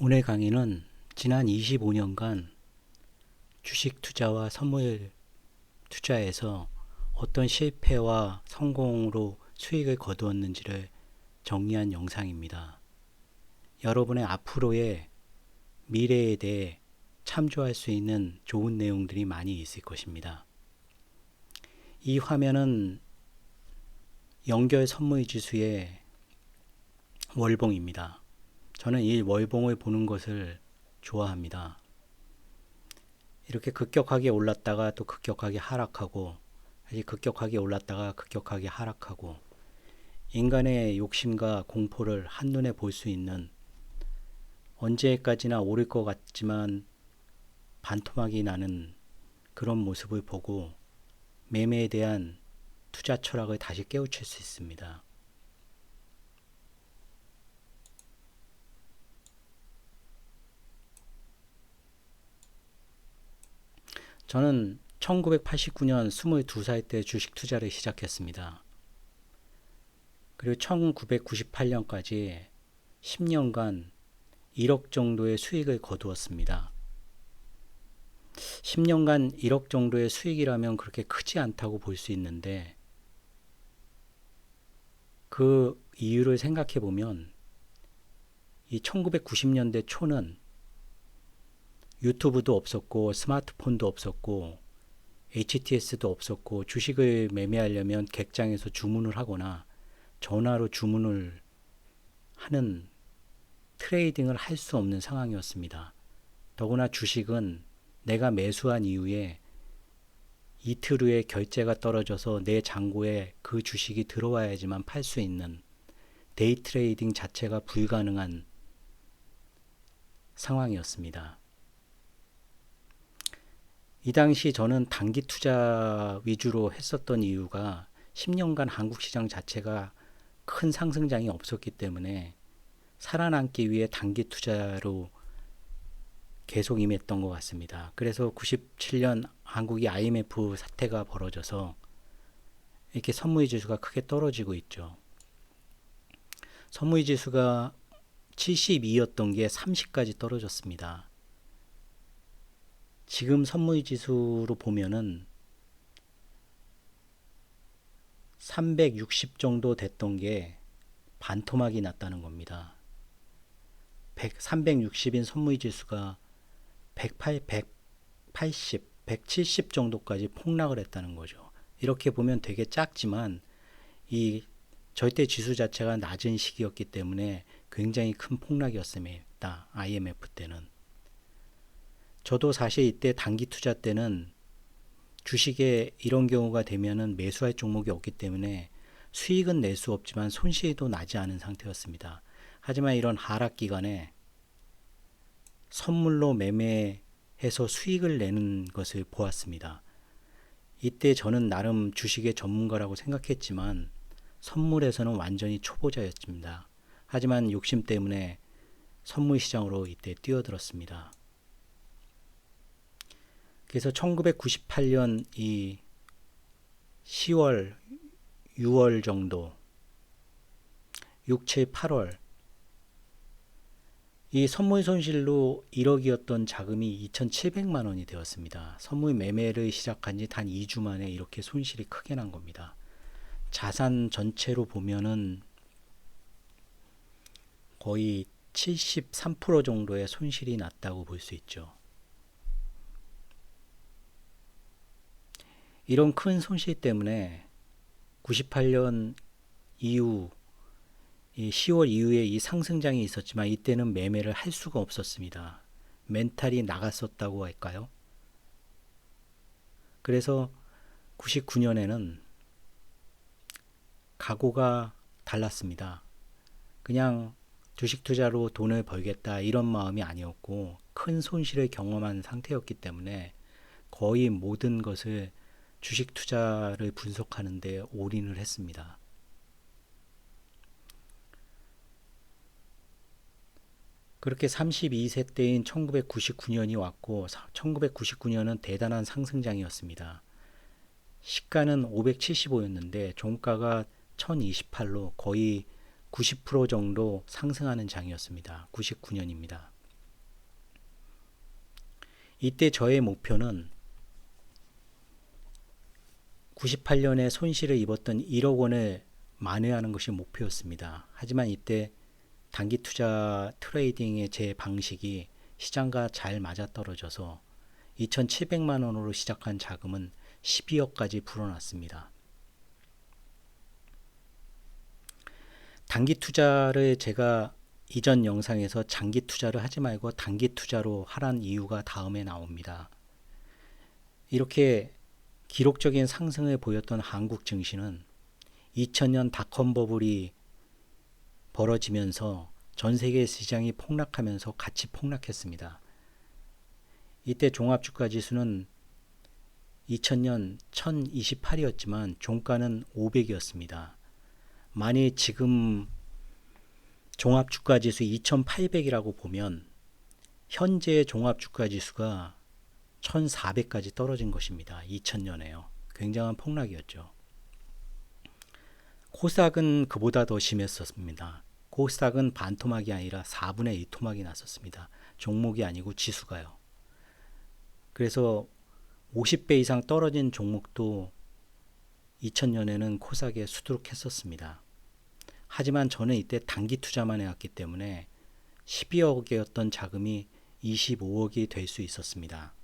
오늘 강의는 지난 25년간 주식 투자와 선물 투자에서 어떤 실패와 성공으로 수익을 거두었는지를 정리한 영상입니다. 여러분의 앞으로의 미래에 대해 참조할 수 있는 좋은 내용들이 많이 있을 것입니다. 이 화면은 연결 선물 지수의 월봉입니다. 저는 이 월봉을 보는 것을 좋아합니다. 이렇게 급격하게 올랐다가 또 급격하게 하락하고 다시 급격하게 올랐다가 급격하게 하락하고 인간의 욕심과 공포를 한눈에 볼 수 있는 언제까지나 오를 것 같지만 반토막이 나는 그런 모습을 보고 매매에 대한 투자 철학을 다시 깨우칠 수 있습니다. 저는 1989년 22살 때 주식 투자를 시작했습니다. 그리고 1998년까지 10년간 1억 정도의 수익을 거두었습니다. 10년간 1억 정도의 수익이라면 그렇게 크지 않다고 볼 수 있는데 그 이유를 생각해 보면 이 1990년대 초는 유튜브도 없었고 스마트폰도 없었고 HTS도 없었고 주식을 매매하려면 객장에서 주문을 하거나 전화로 주문을 하는 트레이딩을 할 수 없는 상황이었습니다. 더구나 주식은 내가 매수한 이후에 이틀 후에 결제가 떨어져서 내 잔고에 그 주식이 들어와야지만 팔 수 있는 데이 트레이딩 자체가 불가능한 상황이었습니다. 이 당시 저는 단기 투자 위주로 했었던 이유가 10년간 한국 시장 자체가 큰 상승장이 없었기 때문에 살아남기 위해 단기 투자로 계속 임했던 것 같습니다. 그래서 97년 한국이 IMF 사태가 벌어져서 이렇게 선무의 지수가 크게 떨어지고 있죠. 선무의 지수가 72였던 게 30까지 떨어졌습니다. 지금 선물 지수로 보면은 360 정도 됐던 게 반토막이 났다는 겁니다. 100, 360인 선물 지수가 108, 180, 170 정도까지 폭락을 했다는 거죠. 이렇게 보면 되게 작지만 이 절대 지수 자체가 낮은 시기였기 때문에 굉장히 큰 폭락이었습니다. IMF 때는. 저도 사실 이때 단기 투자 때는 주식에 이런 경우가 되면은 매수할 종목이 없기 때문에 수익은 낼 수 없지만 손실도 나지 않은 상태였습니다. 하지만 이런 하락 기간에 선물로 매매해서 수익을 내는 것을 보았습니다. 이때 저는 나름 주식의 전문가라고 생각했지만 선물에서는 완전히 초보자였습니다. 하지만 욕심 때문에 선물 시장으로 이때 뛰어들었습니다. 그래서 1998년 이 10월, 6월 정도, 6, 7, 8월 이 선물 손실로 1억이었던 자금이 2,700만 원이 되었습니다. 선물 매매를 시작한 지 단 2주 만에 이렇게 손실이 크게 난 겁니다. 자산 전체로 보면은 거의 73% 정도의 손실이 났다고 볼 수 있죠. 이런 큰 손실 때문에 98년 이후 이 10월 이후에 이 상승장이 있었지만 이때는 매매를 할 수가 없었습니다. 멘탈이 나갔었다고 할까요? 그래서 99년에는 각오가 달랐습니다. 그냥 주식 투자로 돈을 벌겠다 이런 마음이 아니었고 큰 손실을 경험한 상태였기 때문에 거의 모든 것을 주식 투자를 분석하는데 올인을 했습니다. 그렇게 32세 때인 1999년이 왔고 1999년은 대단한 상승장이었습니다. 시가는 575였는데 종가가 1028로 거의 90% 정도 상승하는 장이었습니다. 99년입니다. 이때 저의 목표는 98년에 손실을 입었던 1억 원을 만회하는 것이 목표였습니다. 하지만 이때 단기 투자 트레이딩의 제 방식이 시장과 잘 맞아떨어져서 2,700만 원으로 시작한 자금은 12억까지 불어났습니다. 단기 투자를 제가 이전 영상에서 장기 투자를 하지 말고 단기 투자로 하란 이유가 다음에 나옵니다. 이렇게 기록적인 상승을 보였던 한국 증시는 2000년 닷컴 버블이 벌어지면서 전 세계 시장이 폭락하면서 같이 폭락했습니다. 이때 종합주가 지수는 2000년 1028이었지만 종가는 500이었습니다. 만일 지금 종합주가 지수 2800이라고 보면 현재 종합주가 지수가 1400까지 떨어진 것입니다. 2000년에요. 굉장한 폭락이었죠. 코스닥은 그보다 더 심했었습니다. 코스닥은 반토막이 아니라 4분의 2 토막이 났었습니다. 종목이 아니고 지수가요. 그래서 50배 이상 떨어진 종목도 2000년에는 코스닥에 수두룩했었습니다. 하지만 저는 이때 단기 투자만 해왔기 때문에 12억이었던 자금이 25억이 될 수 있었습니다.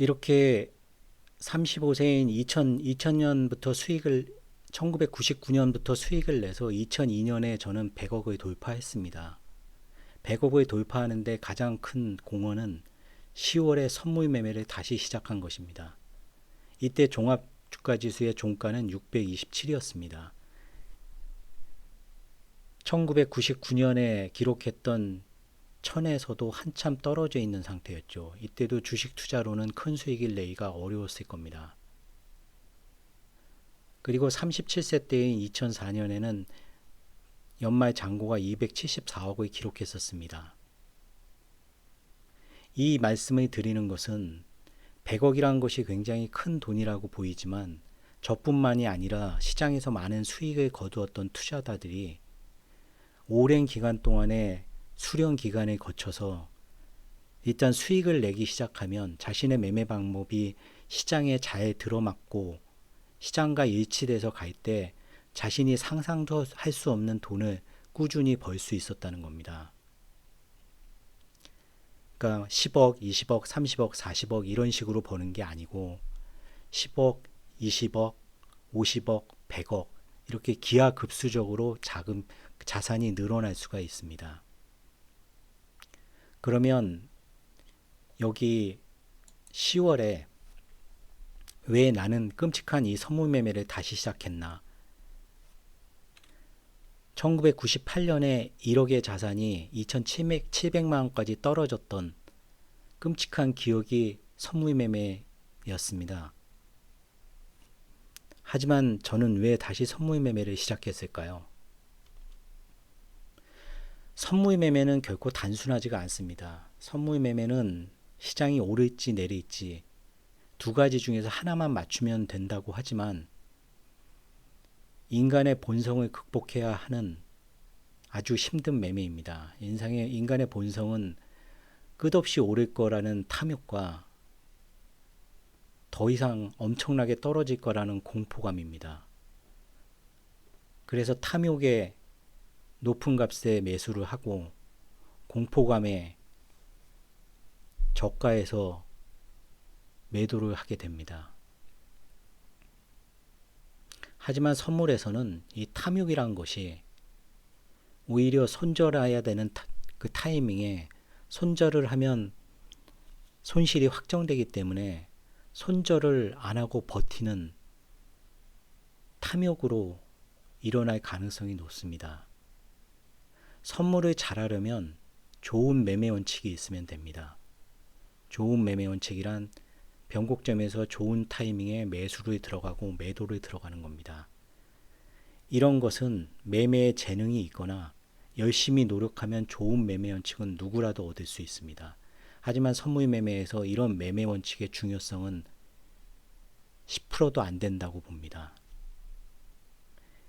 이렇게 35세인 2000, 2000년부터 수익을 1999년부터 수익을 내서 2002년에 저는 100억을 돌파했습니다. 100억을 돌파하는데 가장 큰 공헌은 10월에 선물 매매를 다시 시작한 것입니다. 이때 종합 주가 지수의 종가는 627이었습니다. 1999년에 기록했던 천에서도 한참 떨어져 있는 상태였죠. 이때도 주식 투자로는 큰 수익을 내기가 어려웠을 겁니다. 그리고 37세 때인 2004년에는 연말 잔고가 274억을 기록했었습니다. 이 말씀을 드리는 것은 100억이란 것이 굉장히 큰 돈이라고 보이지만 저뿐만이 아니라 시장에서 많은 수익을 거두었던 투자자들이 오랜 기간 동안에 수령 기간에 거쳐서 일단 수익을 내기 시작하면 자신의 매매 방법이 시장에 잘 들어맞고 시장과 일치돼서 갈 때 자신이 상상도 할 수 없는 돈을 꾸준히 벌 수 있었다는 겁니다. 그러니까 10억, 20억, 30억, 40억 이런 식으로 버는 게 아니고 10억, 20억, 50억, 100억 이렇게 기하급수적으로 자금 자산이 늘어날 수가 있습니다. 그러면 여기 10월에 왜 나는 끔찍한 이 선물 매매를 다시 시작했나? 1998년에 1억의 자산이 2,700만 원까지 떨어졌던 끔찍한 기억이 선물 매매였습니다. 하지만 저는 왜 다시 선물 매매를 시작했을까요? 선물 매매는 결코 단순하지가 않습니다. 선물 매매는 시장이 오를지 내릴지 두 가지 중에서 하나만 맞추면 된다고 하지만 인간의 본성을 극복해야 하는 아주 힘든 매매입니다. 인상의 인간의 본성은 끝없이 오를 거라는 탐욕과 더 이상 엄청나게 떨어질 거라는 공포감입니다. 그래서 탐욕에 높은 값에 매수를 하고 공포감에 저가에서 매도를 하게 됩니다. 하지만 선물에서는 이 탐욕이란 것이 오히려 손절해야 되는 타, 그 타이밍에 손절을 하면 손실이 확정되기 때문에 손절을 안 하고 버티는 탐욕으로 일어날 가능성이 높습니다. 선물을 잘하려면 좋은 매매 원칙이 있으면 됩니다. 좋은 매매 원칙이란 변곡점에서 좋은 타이밍에 매수를 들어가고 매도를 들어가는 겁니다. 이런 것은 매매에 재능이 있거나 열심히 노력하면 좋은 매매 원칙은 누구라도 얻을 수 있습니다. 하지만 선물 매매에서 이런 매매 원칙의 중요성은 10%도 안 된다고 봅니다.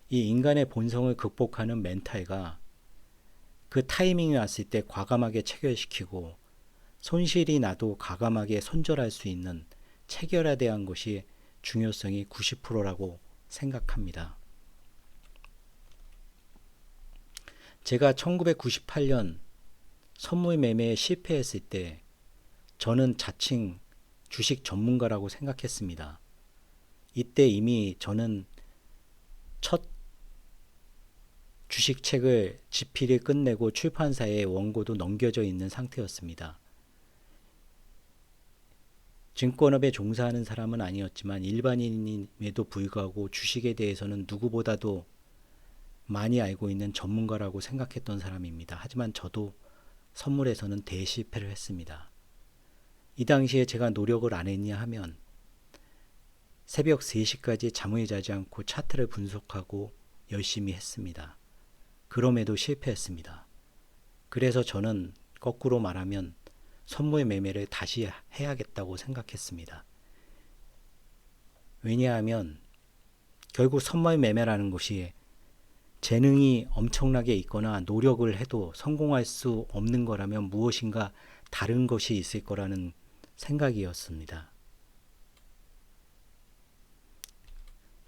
이 인간의 본성을 극복하는 멘탈과 그 타이밍이 왔을 때 과감하게 체결시키고 손실이 나도 과감하게 손절할 수 있는 체결에 대한 것이 중요성이 90%라고 생각합니다. 제가 1998년 선물 매매에 실패했을 때 저는 자칭 주식 전문가라고 생각했습니다. 이때 이미 저는 첫 주식책을 집필이 끝내고 출판사에 원고도 넘겨져 있는 상태였습니다. 증권업에 종사하는 사람은 아니었지만 일반인임에도 불구하고 주식에 대해서는 누구보다도 많이 알고 있는 전문가라고 생각했던 사람입니다. 하지만 저도 선물에서는 대실패를 했습니다. 이 당시에 제가 노력을 안 했냐 하면 새벽 3시까지 잠을 자지 않고 차트를 분석하고 열심히 했습니다. 그럼에도 실패했습니다. 그래서 저는 거꾸로 말하면 선물 매매를 다시 해야겠다고 생각했습니다. 왜냐하면 결국 선물 매매라는 것이 재능이 엄청나게 있거나 노력을 해도 성공할 수 없는 거라면 무엇인가 다른 것이 있을 거라는 생각이었습니다.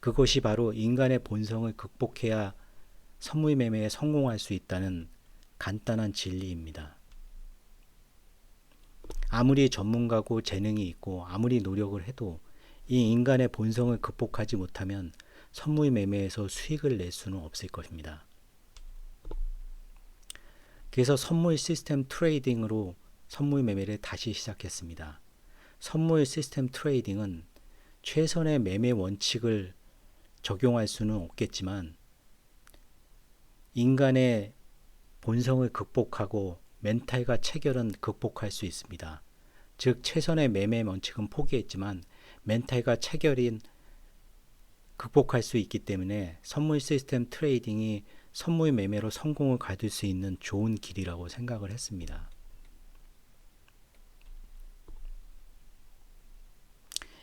그것이 바로 인간의 본성을 극복해야 선물 매매에 성공할 수 있다는 간단한 진리입니다. 아무리 전문가고 재능이 있고 아무리 노력을 해도 이 인간의 본성을 극복하지 못하면 선물 매매에서 수익을 낼 수는 없을 것입니다. 그래서 선물 시스템 트레이딩으로 선물 매매를 다시 시작했습니다. 선물 시스템 트레이딩은 최선의 매매 원칙을 적용할 수는 없겠지만 인간의 본성을 극복하고 멘탈과 체결은 극복할 수 있습니다. 즉 최선의 매매 원칙은 포기했지만 멘탈과 체결인 극복할 수 있기 때문에 선물 시스템 트레이딩이 선물 매매로 성공을 가질 수 있는 좋은 길이라고 생각을 했습니다.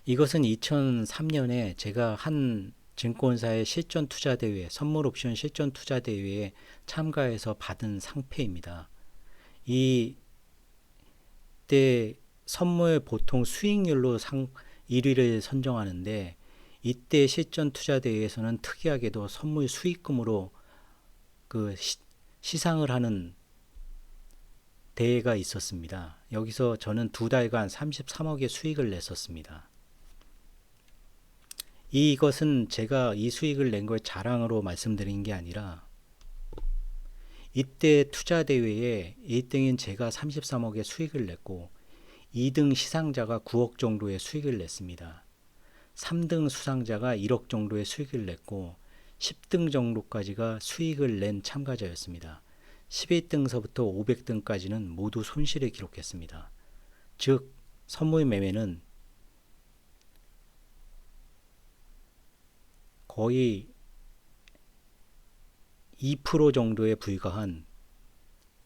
이것은 2003년에 제가 한 증권사의 실전 투자 대회, 선물 옵션 실전 투자 대회에 참가해서 받은 상패입니다. 이때 선물 보통 수익률로 상 1위를 선정하는데 이때 실전 투자 대회에서는 특이하게도 선물 수익금으로 그 시, 상을 하는 대회가 있었습니다. 여기서 저는 두 달간 33억의 수익을 냈었습니다. 이것은 제가 이 수익을 낸 걸 자랑으로 말씀드린 게 아니라 이때 투자 대회에 1등인 제가 33억의 수익을 냈고 2등 시상자가 9억 정도의 수익을 냈습니다. 3등 수상자가 1억 정도의 수익을 냈고 10등 정도까지가 수익을 낸 참가자였습니다. 11등서부터 500등까지는 모두 손실을 기록했습니다. 즉 선물 매매는 거의 2% 정도에 불과한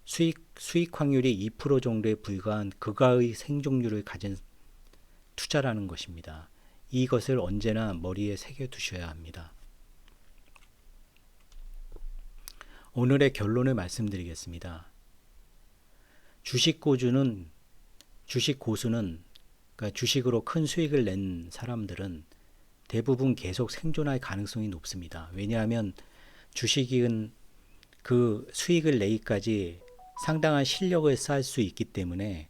수익 수익 확률이 2% 정도에 불과한 그가의 생존율을 가진 투자라는 것입니다. 이것을 언제나 머리에 새겨 두셔야 합니다. 오늘의 결론을 말씀드리겠습니다. 주식 고주는 주식 고수는 그러니까 주식으로 큰 수익을 낸 사람들은 대부분 계속 생존할 가능성이 높습니다. 왜냐하면 주식은 그 수익을 내기까지 상당한 실력을 쌓을 수 있기 때문에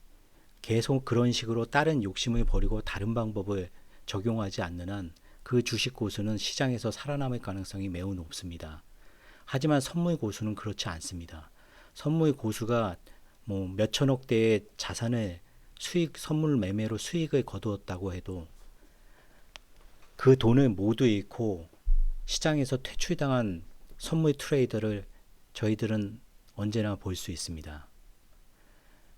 계속 그런 식으로 다른 욕심을 버리고 다른 방법을 적용하지 않는 한 그 주식 고수는 시장에서 살아남을 가능성이 매우 높습니다. 하지만 선물 고수는 그렇지 않습니다. 선물 고수가 뭐 몇천억 대의 자산을 수익 선물 매매로 수익을 거두었다고 해도 그 돈을 모두 잃고 시장에서 퇴출당한 선물 트레이더를 저희들은 언제나 볼 수 있습니다.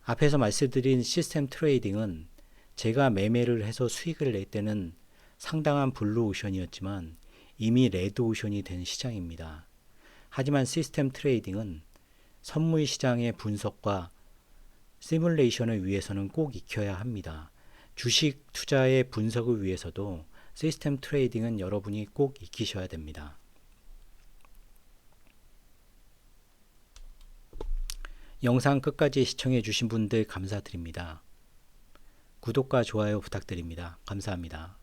앞에서 말씀드린 시스템 트레이딩은 제가 매매를 해서 수익을 낼 때는 상당한 블루 오션이었지만 이미 레드 오션이 된 시장입니다. 하지만 시스템 트레이딩은 선물 시장의 분석과 시뮬레이션을 위해서는 꼭 익혀야 합니다. 주식 투자의 분석을 위해서도 시스템 트레이딩은 여러분이 꼭 익히셔야 됩니다. 영상 끝까지 시청해 주신 분들 감사드립니다. 구독과 좋아요 부탁드립니다. 감사합니다.